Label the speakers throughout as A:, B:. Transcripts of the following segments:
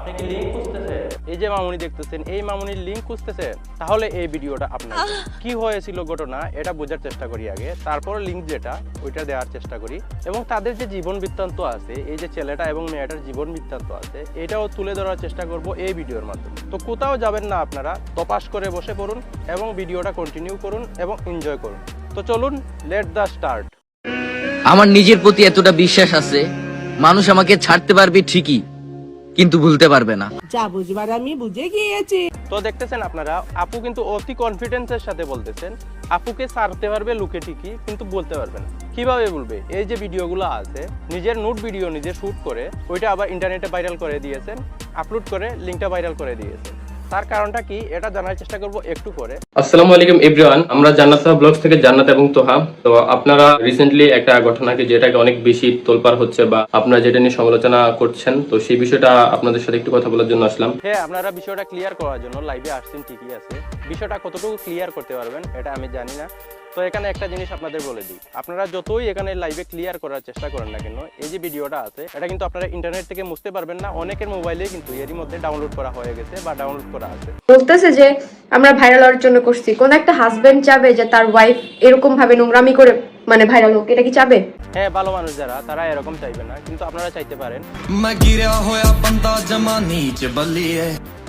A: আপনি কি লিঙ্ক খুঁজতেছেন এই যে মামুনি দেখতেছেন এই মামুনির লিঙ্ক খুঁজতেছে তাহলে এই ভিডিওটা আপনার। কি হয়েছিল ঘটনা এটা বোঝার চেষ্টা করি আগে। তারপর লিঙ্ক যেটা ওইটা দেওয়ার চেষ্টা করি। এবং তাদের যে জীবন বৃত্তান্ত আছে এই যে ছেলেটা এবং মেয়েটার জীবন বৃত্তান্ত আছে এটাও তুলে ধরার চেষ্টা করব এই ভিডিওর মাধ্যমে। তো কোথাও যাবেন না আপনারা তপাস করে বসে পড়ুন এবং ভিডিওটা কন্টিনিউ করুন এবং এনজয় করুন। তো চলুন লেট দ্য স্টার্ট
B: আমার নিজের প্রতি এতটা বিশ্বাস আছে মানুষ আমাকে ছাড়তে পারবে ঠিকই। কিন্তু ভুলতে পারবে না।
C: যা বুঝবার আমি বুঝে গিয়েছি।
A: তো দেখতেছেন আপনারা আপু কিন্তু অতি কনফিডেন্সের সাথে বলতেছেন। আপুকে সারতে পারবে লুকে ঠিকই কিন্তু বলতে পারবে না। কীভাবে বলবে? এই যে ভিডিওগুলো আছে নিজের নোট ভিডিও নিজে শুট করে ওইটা আবার ইন্টারনেটে ভাইরাল করে দিয়েছেন আপলোড করে লিঙ্কটা ভাইরাল করে দিয়েছেন। তার কারণটা কি? এটা জানার চেষ্টা করব একটু পরে।
D: আসসালামু আলাইকুম এভরিওয়ান। আমরা জান্নাত সাহা ব্লগস থেকে জান্নাত এবং তোহা। তো আপনারা রিসেন্টলি একটা ঘটনাকে যেটাকে অনেক বেশি তোলপার হচ্ছে বা আপনারা যেটা নিয়ে সমালোচনা করছেন তো সেই বিষয়টা আপনাদের সাথে একটু কথা বলার জন্য আসলাম।
A: হ্যাঁ আপনারা বিষয়টা ক্লিয়ার করার জন্য লাইভে আসছেন ঠিকই আছে। বিষয়টা কতটুকু ক্লিয়ার করতে পারবেন এটা আমি জানি না। তো এখানে একটা জিনিস আপনাদের বলে দিই। আপনারা যতই এখানে লাইভে ক্লিয়ার করার চেষ্টা করেন না কেন এই যে ভিডিওটা আছে এটা কিন্তু আপনারা ইন্টারনেট থেকে মুছতে পারবেন না অনেকের মোবাইলে কিন্তু এরই মধ্যে ডাউনলোড করা হয়ে গেছে বা ডাউনলোড করা আছে।
E: বলতেছে যে আমরা ভাইরাল হওয়ার জন্য করছি। কোন একটা হাজবেন্ড চাবে যে তার ওয়াইফ এরকম ভাবে নোংরামি করে মানে ভাইরাল হোক এটা কি চাবে?
A: হ্যাঁ ভালো মানুষ যারা তারা এরকম চাইবে না কিন্তু আপনারা চাইতে পারেন।
F: মা গিরা হয়ে বান্দা জমা নিচে বলিয়ে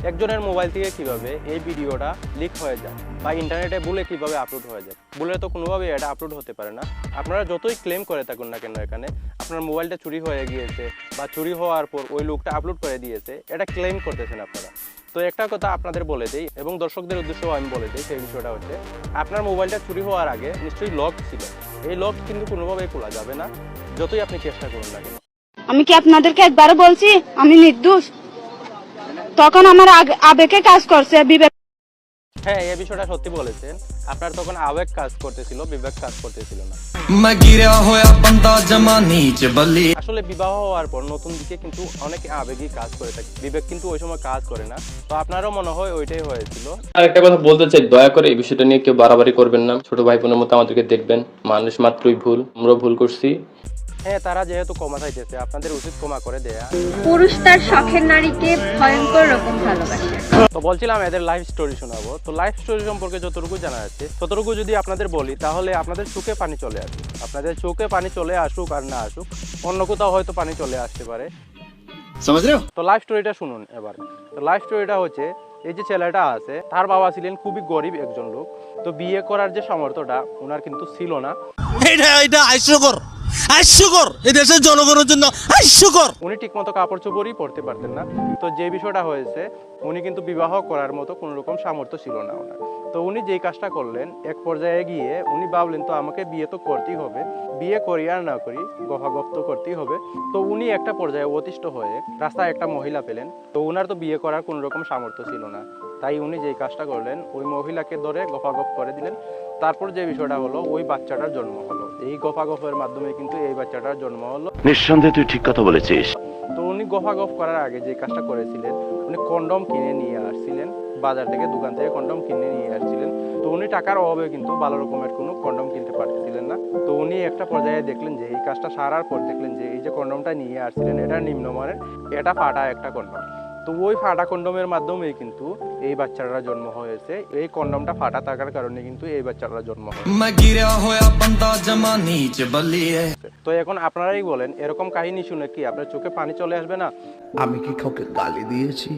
A: একজনের মোবাইল থেকে কীভাবে এই ভিডিওটা লিক হয়ে যায় বা ইন্টারনেটে ভুলে কীভাবে আপলোড হয়ে যায় বলে তো কোনোভাবে এটা আপলোড হতে পারে না। আপনারা যতই ক্লেম করে থাকুন না কেন এখানে, আপনার মোবাইলটা চুরি হয়ে গিয়েছে বা চুরি হওয়ার পর ওই লোকটা আপলোড করে দিয়েছে, এটা ক্লেম করতেছেন আপনারা। তো একটা কথা আপনাদের বলে দিই, এবং দর্শকদের উদ্দেশ্যেও আমি বলে দিই সেই বিষয়টা হচ্ছে, আপনার মোবাইলটা চুরি হওয়ার আগে নিশ্চয়ই লক ছিল। এই লক কিন্তু কোনোভাবেই খোলা যাবে না, যতই আপনি চেষ্টা করুন না কেন।
G: আমি কি আপনাদেরকে একবারও বলছি? আমি নির্দোষ। তখন আমার আবেগে কাজ করছে বিবেক
A: হ্যাঁ এই বিষয়টা সত্যি বলেছেন। আপনার তখন আবেগ কাজ করতেছিল বিবেক কাজ করতেছিল না। আসলে বিবাহ হওয়ার পর নতুন দিকে কিন্তু অনেক আবেগই কাজ করে থাকে। বিবেক কিন্তু ওই সময় কাজ করে না। তো আপনারও মনে হয় ওইটাই হয়েছিল?
D: আর একটা কথা বলতে চাই দয়া করে এই বিষয়টা নিয়ে কেউ বাড়াবাড়ি করবেন না। ছোট ভাই বোনের মতো আমাদেরকে দেখবেন। মানুষ মাত্রই ভুল আমরা ভুল করছি।
A: হ্যাঁ তারা যেহেতু ক্ষমা চাইতেছে আপনাদের উচিত ক্ষমা করে দেয়া।
E: পুরুষ তার শখের নারীকে ভয়ঙ্কর রকম ভালোবাসে।
A: তো বলছিলাম এদের লাইফ স্টোরি শোনাবো। তো লাইফ স্টোরি সম্পর্কে যতটুকু জানা যাচ্ছে ততটুকু যদি আপনাদের বলি তাহলে আপনাদের চোখে পানি চলে আসবে আপনাদের চোখে পানি চলে আসুক আর না আসুক অন্য কোথাও হয়তো পানি চলে আসতে পারে। তো লাইফ স্টোরিটা শুনুন এবার। তো লাইফ স্টোরিটা হচ্ছে এই যে ছেলেটা আছে তার বাবা ছিলেন খুবই গরিব একজন লোক। তো বিয়ে করার যে সামর্থ্যটা ওনার কিন্তু ছিল না।
H: এটা এটা হাস্যকর হাস্যকর এই দেশের জনগণের জন্য হাস্যকর
A: উনি ঠিকমতো কাপড় চোপড়ই পরতে পারতেন না। তো যে বিষয়টা হয়েছে, উনি কিন্তু বিবাহ করার মতো কোনো রকম সামর্থ্য ছিল না ওনার। তো উনি যেই কাজটা করলেন, এক পর্যায়ে গিয়ে উনি ভাবলেন, তো আমাকে বিয়ে তো করতেই হবে। বিয়ে করি আর না করি গফাগপ তো করতেই হবে। তো উনি একটা পর্যায়ে অতিষ্ঠ হয়ে রাস্তায় একটা মহিলা পেলেন। তো উনার তো বিয়ে করার কোনো রকম সামর্থ্য ছিল না। তাই উনি যেই কাজটা করলেন, ওই মহিলাকে ধরে গফাগপ করে দিলেন। তারপর যে বিষয়টা হলো, ওই বাচ্চাটার জন্ম হলো। এই গফাগফের মাধ্যমে কিন্তু এই বাচ্চাটার জন্ম হলো।
I: নিঃসন্দেহে তুই ঠিক কথা বলেছিস।
A: তো উনি গফাগফ করার আগে যে কাজটা করেছিলেন উনি কন্ডম কিনে নিয়ে আসছিলেন বাজার থেকে দোকান থেকে কন্ডম কিনে নিয়ে আসছিলেন। তো উনি টাকার অভাবে কিন্তু ভালো রকমের কোনো কন্ডম কিনতে পারছিলেন না। তো উনি একটা পর্যায়ে দেখলেন যে এই কাজটা সারার পর দেখলেন যে এই যে কন্ডমটা নিয়ে আসছিলেন এটা নিম্নমানের এটা ফাটা একটা কন্ডম। তো ওই ফাটা কন্ডমের মাধ্যমে কিন্তু এই বাচ্চারা জন্ম হয়েছে। এই কন্ডমটা ফাটা থাকার কারণে কিন্তু এই বাচ্চারা জন্ম
F: হয়
A: তো এখন আপনারাই বলেন এরকম কাহিনী শুনে কি আপনার চোখে পানি চলে আসবে না?
H: আমি কি কাউকে গালি দিয়েছি?